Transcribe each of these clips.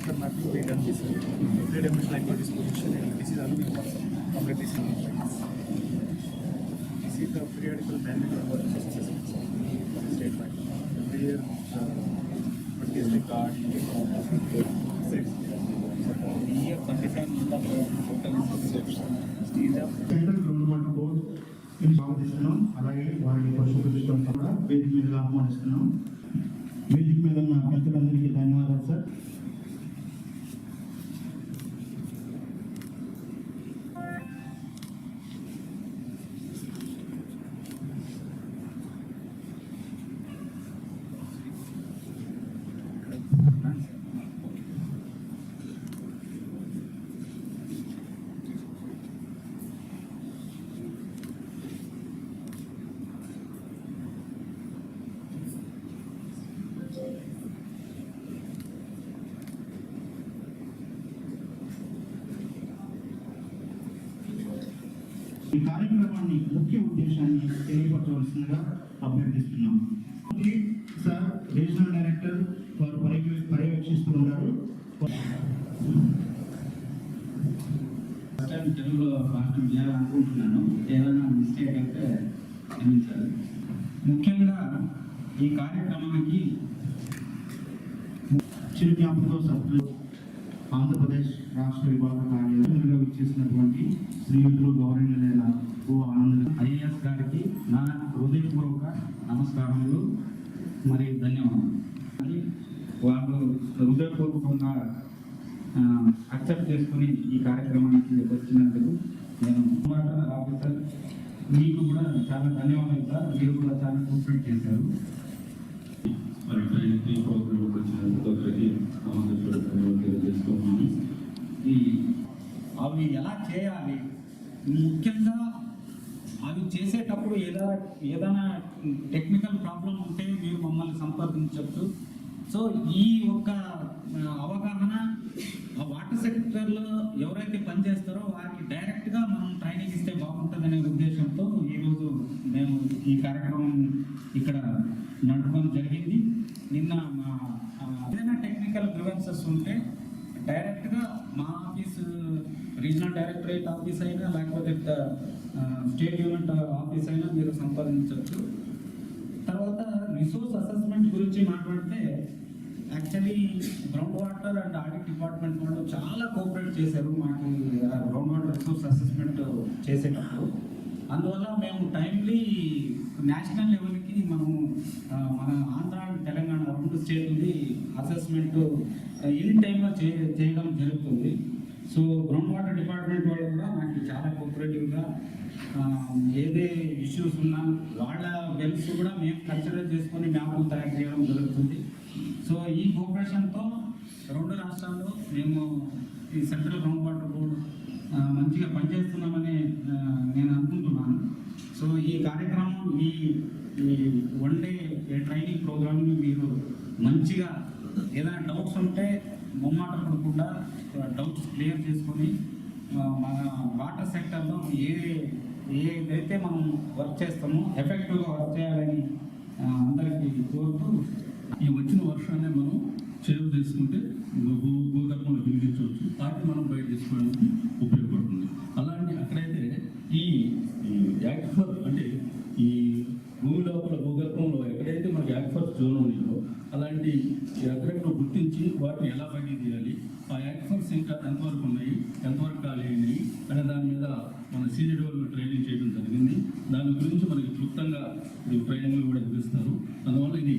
part is actor mapping we done this three dimensional activity disposition and this is already completely seen like this. This is the periodical manual of work assessment state bank. Every year uh, what is the card, sets. year 27 These are central government board ని స్వాగతిస్తున్నాం అలాగే వారిని పరిశుభ్రతం కూడా వేదిక మీద ఆహ్వానిస్తున్నాం వేదిక మీద ఉన్న పెద్దలందరికీ ధన్యవాదాలు సార్ కార్యక్రమాన్ని ముఖ్య ఉద్దేశాన్ని తెలియపరచవలసిందిగా అభ్యర్థిస్తున్నాం. సార్ రీజనల్ డైరెక్టర్ వారు పర్యవే- పర్యవేక్షిస్తూ ఉన్నారు. తెలుగులో భాషణం చేయాలనుకుంటున్నాను. ఏదైనా మిస్టేక్ అయితే క్షమించాలి. ముఖ్యంగా ఈ కార్యక్రమానికి చిరు జ్ఞాపకం సభ్యులు ఆంధ్రప్రదేశ్ రాష్ట్ర విభాగ కార్యాలయంలో ఇచ్చేసినటువంటి శ్రీయుతులు గౌరవనీయులైన ఓ ఆనంద ఐఏఎస్ గారికి నా హృదయపూర్వక నమస్కారములు మరియు ధన్యవాదాలు అది వాళ్ళు హృదయపూర్వకంగా అక్సెప్ట్ చేసుకుని ఈ కార్యక్రమానికి వచ్చినందుకు నేను కుమార్ ఆఫీసర్ మీకు కూడా చాలా ధన్యవాదాలు సార్ మీరు కూడా చాలా సూపరేట్ చేశారు. మరి ట్రైనింగ్ ప్రోగ్రామ్ వచ్చినందుకు ఒకరికి ఆంధ్రప్రదేశ్ ధన్యవాదాలు తెలియజేస్తున్నాను. ఈ అవి ఎలా చేయాలి? ముఖ్యంగా అవి చేసేటప్పుడు ఏదైనా ఏదైనా టెక్నికల్ ప్రాబ్లం ఉంటే మీరు మమ్మల్ని సంప్రదించవచ్చు. సో ఈ ఒక్క అవగాహన ఆ వాటర్ సెక్టర్లో ఎవరైతే పనిచేస్తారో వారికి డైరెక్ట్గా మనం ట్రైనింగ్ ఇస్తే బాగుంటుందనే ఉద్దేశంతో ఈరోజు మేము ఈ కార్యక్రమం ఇక్కడ నడపడం జరిగింది. నిన్న మా ఏదైనా టెక్నికల్ గ్రివెన్సెస్ ఉంటే డైరెక్ట్గా మా ఆఫీస్ రీజనల్ డైరెక్టరేట్ ఆఫీస్ అయినా లేకపోతే స్టేట్ యూనిట్ ఆఫీస్ అయినా మీరు సంపాదించవచ్చు. తర్వాత రిసోర్స్ అసెస్మెంట్ గురించి మాట్లాడితే actually ground water and audit department వాళ్ళు చాలా కోఆపరేట్ చేశారు. మాకు గ్రౌండ్ వాటర్ రిసోర్స్ అసెస్మెంట్ చేసేటప్పుడు. అందువల్ల మేము టైమ్లీ నేషనల్ లెవెల్కి మనము మన ఆంధ్ర అండ్ తెలంగాణ రెండు స్టేట్లది అసెస్మెంట్ ఇన్ టైంలో చే చేయడం జరుగుతుంది. సో గ్రౌండ్ వాటర్ డిపార్ట్మెంట్ వాళ్ళు కూడా నాకు చాలా కోఆపరేటివ్గా ఏదే ఇష్యూస్ ఉన్నా వాళ్ళ వెల్స్ కూడా మేము కన్సిడర్ చేసుకొని మ్యాప్లు తయారు చేయడం జరుగుతుంది. సో ఈ కోఆపరేషన్తో రెండు రాష్ట్రాల్లో మేము ఈ సెంట్రల్ గ్రౌండ్ వాటర్ బోర్డు మంచిగా పనిచేస్తున్నామని నేను అనుకుంటున్నాను. సో ఈ కార్యక్రమం ఈ వన్ డే ట్రైనింగ్ ప్రోగ్రామ్ని మీరు మంచిగా ఏదైనా డౌట్స్ ఉంటే ముమ్మాట పడకుండా డౌట్స్ క్లియర్ చేసుకొని మన వాటర్ సెక్టర్లో ఏ ఏదైతే మనం వర్క్ చేస్తామో ఎఫెక్టివ్గా వర్క్ చేయాలని అందరికీ కోరుతూ ఈ వచ్చిన వర్షాన్ని మనం చేరు చేసుకుంటే భూ భూగర్భంలో బిగించవచ్చు వాటిని మనం బయట తీసుకోవడానికి ఉపయోగపడుతుంది. అలాంటి అక్కడైతే ఈ యాక్ఫర్ అంటే ఈ భూమి లోపల భూగర్భంలో ఎక్కడైతే మనకి యాక్ఫర్ జోన్ ఉన్నాయో అలాంటి ఎక్కడెక్కడ గుర్తించి వాటిని ఎలా బయట తీయాలి? ఆ యాక్ఫర్స్ ఇంకా ఎంతవరకు ఉన్నాయి? ఎంతవరకు ఖాళీ అయినాయి? అనే దాని మీద మన సీనియర్ ట్రైనింగ్ చేయడం జరిగింది. దాని గురించి మనకి క్లుప్తంగా ఈ ట్రైనింగ్లు కూడా ఇప్పిస్తారు అందువల్ల ఇది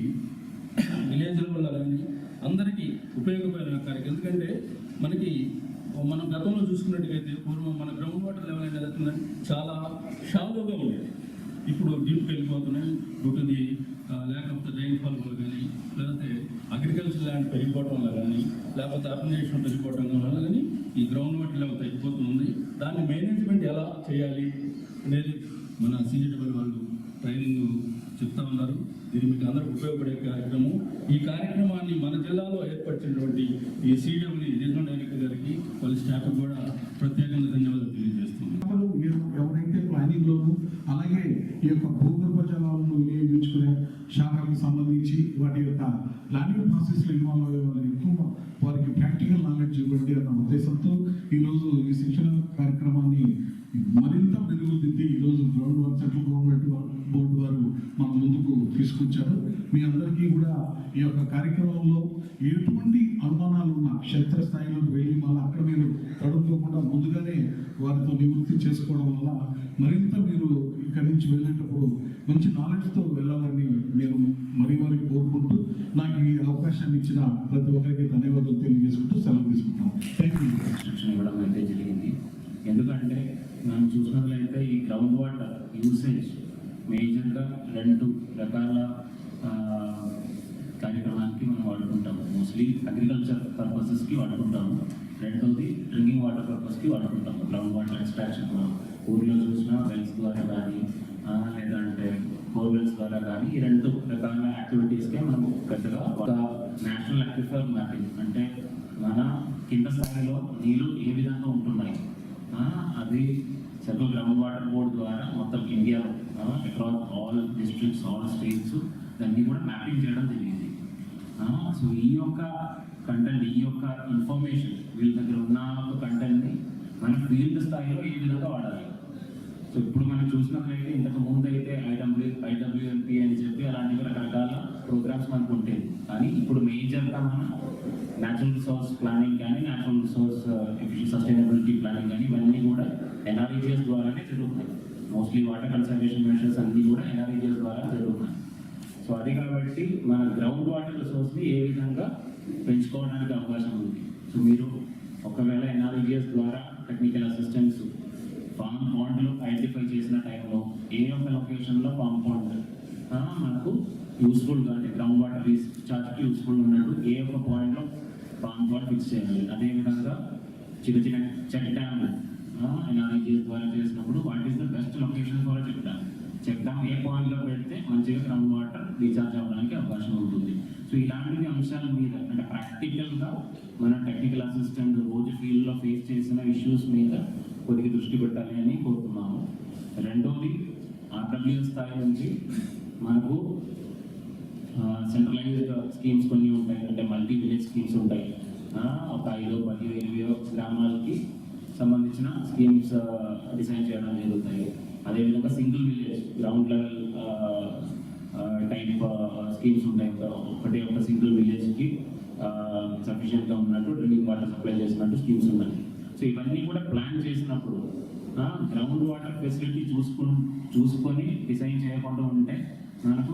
విలేజ్ వల్ల కానీ అందరికీ ఉపయోగపడిన కార్యక్రమం. ఎందుకంటే మనకి మనం గతంలో చూసుకున్నట్టుగైతే పూర్వం మన గ్రౌండ్ వాటర్ లెవెల్ అనేది అవుతుందంటే చాలా షాలోగా ఉండేది. ఇప్పుడు డీప్కి వెళ్ళిపోతున్నాయి ఒకటి ల్యాక్ ఆఫ్ ద వల్ల కానీ లేకపోతే అగ్రికల్చర్ ల్యాండ్ పెరిగిపోవడం వల్ల కానీ లేకపోతే అర్బనైజేషన్ పెరిగిపోవడం వల్ల కానీ ఈ గ్రౌండ్ వాటర్ లెవెల్ తగ్గిపోతుంది. దాన్ని మేనేజ్మెంట్ ఎలా చేయాలి అనేది మన సీజీడబ్ల్యూ వాళ్ళు ట్రైనింగ్ చెప్తా ఉన్నారు. ఇది మీకు అందరికి ఉపయోగపడే కార్యక్రమం. ఈ కార్యక్రమాన్ని మన జిల్లాలో ఏర్పరిచినటువంటి ఈ సీడబ్ల్యూ రీజనల్ డైరెక్టర్ గారికి వాళ్ళ స్టాఫ్ కూడా ప్రత్యేకంగా ధన్యవాదాలు తెలియజేస్తున్నాను. మీరు ఎవరైతే ప్లానింగ్లోను అలాగే ఈ యొక్క భూగర్భ జలాలను వినియోగించుకునే శాఖలకు సంబంధించి వాటి యొక్క ప్లానింగ్ ప్రాసెస్లో ఇన్వాల్వ్ అయ్యే వాళ్ళని ఎక్కువ వారికి ప్రాక్టికల్ నాలెడ్జ్ ఇవ్వండి అన్న ఉద్దేశంతో ఈరోజు ఈ శిక్షణ కార్యక్రమాన్ని తీసుకొచ్చారు. మీ అందరికీ కూడా ఈ యొక్క కార్యక్రమంలో ఎటువంటి అనుమానాలు ఉన్నా క్షేత్రస్థాయిలో వెళ్ళి మళ్ళీ అక్కడ మీరు తడుపుకోకుండా ముందుగానే వారితో నివృత్తి చేసుకోవడం వల్ల మరింత మీరు ఇక్కడి నుంచి వెళ్ళేటప్పుడు మంచి నాలెడ్జ్తో వెళ్ళాలని నేను మరి మరి కోరుకుంటూ నాకు ఈ అవకాశాన్ని ఇచ్చిన ప్రతి ఒక్కరికి ధన్యవాదాలు తెలియజేసుకుంటూ సెలవు తీసుకుంటాను థ్యాంక్ యూ ఇవ్వడం అయితే జరిగింది. ఎందుకంటే మనం చూసినట్లయితే ఈ గ్రౌండ్ వాటర్ యూసేజ్ మేజర్గా రెండు రకాల కార్యక్రమానికి మనం వాడుకుంటాము. Mostly agriculture పర్పసెస్కి వాడుకుంటాము. రెండోది డ్రింకింగ్ వాటర్ పర్పస్కి వాడుకుంటాము. గ్రౌండ్ వాటర్ ఎక్స్ట్రాక్షన్ మనం ఊరిలో చూసిన వెల్స్ ద్వారా కానీ లేదంటే బోర్వెల్స్ ద్వారా కానీ ఈ రెండు రకాల యాక్టివిటీస్కే మనం పెద్దగా ఒక నేషనల్ అక్విఫర్ మ్యాపింగ్ అంటే మన కింద స్థాయిలో నీళ్ళు ఏ విధంగా ఉంటున్నాయి? అది సెంట్రల్ గ్రౌండ్ వాటర్ బోర్డ్ ద్వారా మొత్తం ఇండియాలో across all districts all states దాన్ని కూడా మ్యాపింగ్ చేయడం జరిగింది. సో ఈ యొక్క కంటెంట్ ఈ యొక్క ఇన్ఫర్మేషన్ వీళ్ళ దగ్గర ఉన్న ఒక కంటెంట్ని మన ఫీల్డ్ స్థాయిలో ఏ విధంగా వాడాలి. సో ఇప్పుడు మనం చూసినట్లయితే ఇంతకు ముందు అయితే ఐడబ్ల్యూ ఐడబ్ల్యూఎంపీ అని చెప్పి అలాంటివి రకరకాల ప్రోగ్రామ్స్ మనకు ఉంటాయి కానీ ఇప్పుడు మేజర్గా మనం న్యాచురల్ రిసోర్స్ ప్లానింగ్ కానీ న్యాచురల్ రిసోర్స్ సస్టైనబిలిటీ ప్లానింగ్ కానీ ఇవన్నీ కూడా ఎన్ఆర్ఈజిఎస్ ద్వారానే జరుగుతాయి మోస్ట్లీ వాటర్ కన్సర్వేషన్ మెషర్స్ అన్నీ కూడా ఎన్ఆర్ఈజీల ద్వారా జరుగుతున్నాయి. సో అది కాబట్టి మన గ్రౌండ్ వాటర్ రిసోర్స్ని ఏ విధంగా పెంచుకోవడానికి అవకాశం ఉంది? సో మీరు ఒకవేళ ఎన్ఆర్ఈజిఎస్ ద్వారా టెక్నికల్ అసిస్టెన్స్ ఫామ్ పాండ్లు ఐడెంటిఫై చేసిన టైంలో ఏ ఒక్క లొకేషన్లో ఫామ్ పాండ్ మనకు యూస్ఫుల్గా అంటే గ్రౌండ్ వాటర్ రీఛార్జ్కి యూస్ఫుల్ ఉన్నట్టు ఏ ఒక్క పాయింట్లో ఫామ్ పాండ్ ఫిక్స్ చేయాలి? అదేవిధంగా చిన్న చిన్న చెక్ డ్యామ్లు ఎన్ఆర్ఈజిఎస్ ద్వారా చేసినప్పుడు what is the best location కూడా చెప్తాం చెప్తాం ఏ పాయింట్లో పెడితే మంచిగా గ్రౌండ్ వాటర్ రీఛార్జ్ అవ్వడానికి అవకాశం ఉంటుంది. సో ఇలాంటివి అంశాల మీద అంటే ప్రాక్టికల్గా మన టెక్నికల్ అసిస్టెంట్ రోజు ఫీల్డ్లో ఫేస్ చేసిన ఇష్యూస్ మీద కొద్దిగా దృష్టి పెట్టాలి అని కోరుతున్నాము. రెండోది ఆర్డబ్ల్యూ స్థాయి నుంచి మనకు సెంట్రలైజ్డ్ స్కీమ్స్ కొన్ని ఉంటాయి. అంటే మల్టీ విలేజ్ స్కీమ్స్ ఉంటాయి ఒక ఐదో పది ఎనిమిదో గ్రామాలకి సంబంధించిన స్కీమ్స్ డిజైన్ చేయడం జరుగుతాయి. అదేవిధంగా single village ground level type schemes ఉంటాయి ఒకటి ఒకటే ఒక సింగిల్ విలేజ్కి సఫిషియెంట్గా ఉన్నట్టు డ్రింకింగ్ వాటర్ సప్లై చేసినట్టు స్కీమ్స్ ఉన్నాయి. సో ఇవన్నీ కూడా ప్లాన్ చేసినప్పుడు గ్రౌండ్ వాటర్ ఫెసిలిటీ చూసుకుని చూసుకొని డిజైన్ చేయకుండా ఉంటే మనకు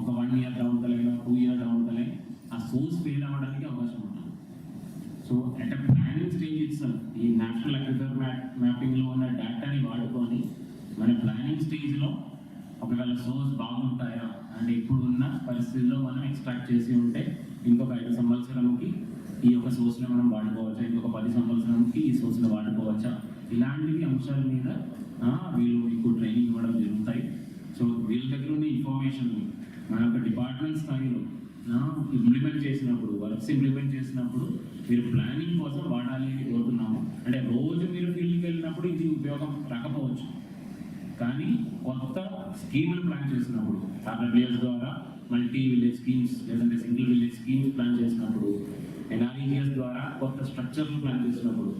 ఒక వన్ ఇయర్ డౌన్ తలైనా టూ ఇయర్ డౌన్ తలైనా ఆ సోర్స్ ఫెయిల్ అవ్వడానికి so at planning stage it's ఈ నేషనల్ అగ్రికల్చర్ మ్యాప్ మ్యాపింగ్లో ఉన్న డేటాని వాడుకొని మన ప్లానింగ్ స్టేజ్లో ఒకవేళ సోర్స్ బాగుంటాయా అండ్ ఇప్పుడు ఉన్న పరిస్థితుల్లో మనం ఎక్స్ట్రాక్ట్ చేసి ఉంటే ఇంకొక ఐదు సంవత్సరంకి ఈ యొక్క సోర్స్ని మనం వాడుకోవచ్చా? ఇంకొక పది సంవత్సరంకి ఈ సోర్స్ని వాడుకోవచ్చా? ఇలాంటివి అంశాల మీద వీళ్ళు మీకు ట్రైనింగ్ ఇవ్వడం జరుగుతాయి. సో వీళ్ళ దగ్గర ఉన్న ఇన్ఫర్మేషన్ మన యొక్క డిపార్ట్మెంట్ స్థాయిలో ఇంప్లిమెంట్ చేసినప్పుడు వర్క్స్ ఇంప్లిమెంట్ చేసినప్పుడు మీరు ప్లానింగ్ కోసం వాడాలి అని కోరుతున్నాము. అంటే రోజు మీరు ఫీల్డ్కి వెళ్ళినప్పుడు ఇది ఉపయోగం రాకపోవచ్చు. కానీ కొత్త స్కీములు ప్లాన్ చేసినప్పుడు ఆర్డబ్ల్యూఎస్ ద్వారా మల్టీ విలేజ్ స్కీమ్స్ లేదంటే సింగిల్ విలేజ్ స్కీమ్స్ ప్లాన్ చేసినప్పుడు ఎన్ఆర్ఈఎస్ ద్వారా కొత్త స్ట్రక్చర్లు ప్లాన్ చేసినప్పుడు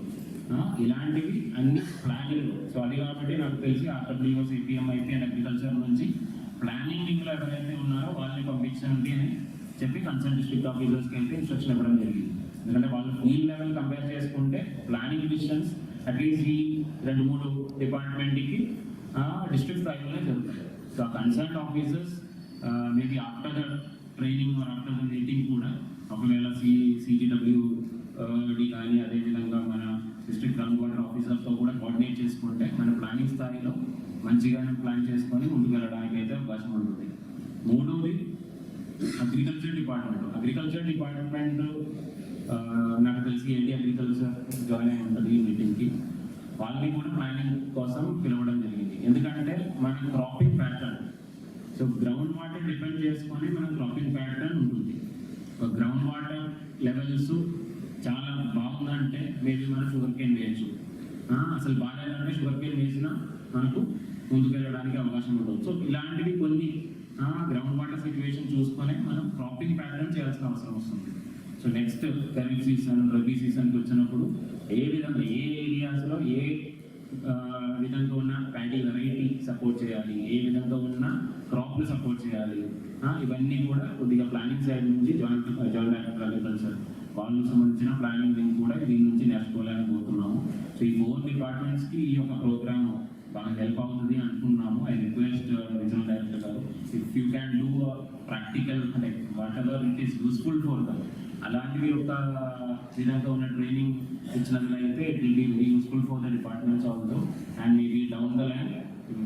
ఇలాంటివి అన్ని ప్లానింగ్ సో అది కాబట్టి నాకు తెలిసి ఆర్డబ్ల్యూఎస్ ఏపీఎంఐపీ అండ్ అగ్రికల్చర్ నుంచి ప్లానింగ్ ఎవరైతే ఉన్నారో వాళ్ళని పంపించండి అని చెప్పి కన్సర్న్ డిస్ట్రిక్ట్ ఆఫీసర్స్కి అయితే ఇన్స్ట్రక్షన్ ఇవ్వడం జరిగింది. ఎందుకంటే వాళ్ళు ఫీల్డ్ లెవెల్ కంపేర్ చేసుకుంటే ప్లానింగ్ డిసిషన్స్ అట్లీస్ట్ ఈ రెండు మూడు డిపార్ట్మెంట్కి డిస్ట్రిక్ట్ స్థాయిలోనే జరుగుతాయి. So concern officers maybe after the training or after the meeting కూడా ఒకవేళ సి సిటీడబ్ల్యూ డి కానీ అదేవిధంగా మన డిస్ట్రిక్ట్ గ్రౌండ్ వాటర్ ఆఫీసర్తో కూడా కోఆర్డినేట్ చేసుకుంటే మన ప్లానింగ్ స్థాయిలో మంచిగానే ప్లాన్ చేసుకొని ముందుకు వెళ్ళడానికి అయితే అవకాశం ఉంటుంది. మూడవది అగ్రికల్చర్ డిపార్ట్మెంట్ అగ్రికల్చర్ డిపార్ట్మెంట్ నాకు తెలిసి ఏంటి అగ్రికల్చర్ జాయిన్ అయి ఉంటుంది ఈ మీటింగ్కి వాళ్ళని కూడా ప్లానింగ్ కోసం పిలవడం జరిగింది. ఎందుకంటే మన cropping pattern so ground water depend చేసుకొని మన క్రాపింగ్ ప్యాటర్న్ ఉంటుంది. గ్రౌండ్ వాటర్ లెవెల్స్ చాలా బాగుందంటే మేబీ మనం షుగర్ కేన్ వేయచ్చు అసలు బాగాలేదంటే షుగర్ కేన్ వేసినా మనకు ముందుకెళ్ళడానికి అవకాశం ఉండదు సో ఇలాంటివి కొన్ని గ్రౌండ్ వాటర్ సిచ్యువేషన్ చూసుకొని మనం క్రాపింగ్ ప్యాటర్న్ చేయాల్సిన అవసరం వస్తుంది. So next Kharif season Rabi సీజన్కి వచ్చినప్పుడు ఏ విధంగా ఏ ఏరియాస్లో ఏ విధంగా ఉన్న ప్యాడీ వెరైటీ సపోర్ట్ చేయాలి? ఏ విధంగా ఉన్న క్రాప్లు సపోర్ట్ చేయాలి? ఇవన్నీ కూడా కొద్దిగా ప్లానింగ్ సైడ్ నుంచి జాయింట్ జాయింట్ అగ్రికల్చర్ వాళ్ళకి సంబంధించిన ప్లానింగ్ కూడా దీని నుంచి నేర్చుకోవాలని కోరుతున్నాము సో ఈ ఫోర్ డిపార్ట్మెంట్స్కి ఈ యొక్క ప్రోగ్రామ్ బాగా హెల్ప్ అవుతుంది అనుకున్నాము ఐ రిక్వెస్ట్ రీజనల్ డైరెక్టర్ గారు if you can do practical అంటే whatever it is useful for them అలాంటివి ఒక విధంగా ఉన్న ట్రైనింగ్ ఇచ్చినట్లయితే అయితే it will be very useful for the departments also and me down the land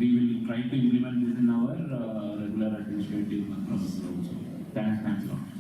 we will try to implement within our regular administrative process thanks thanks doctor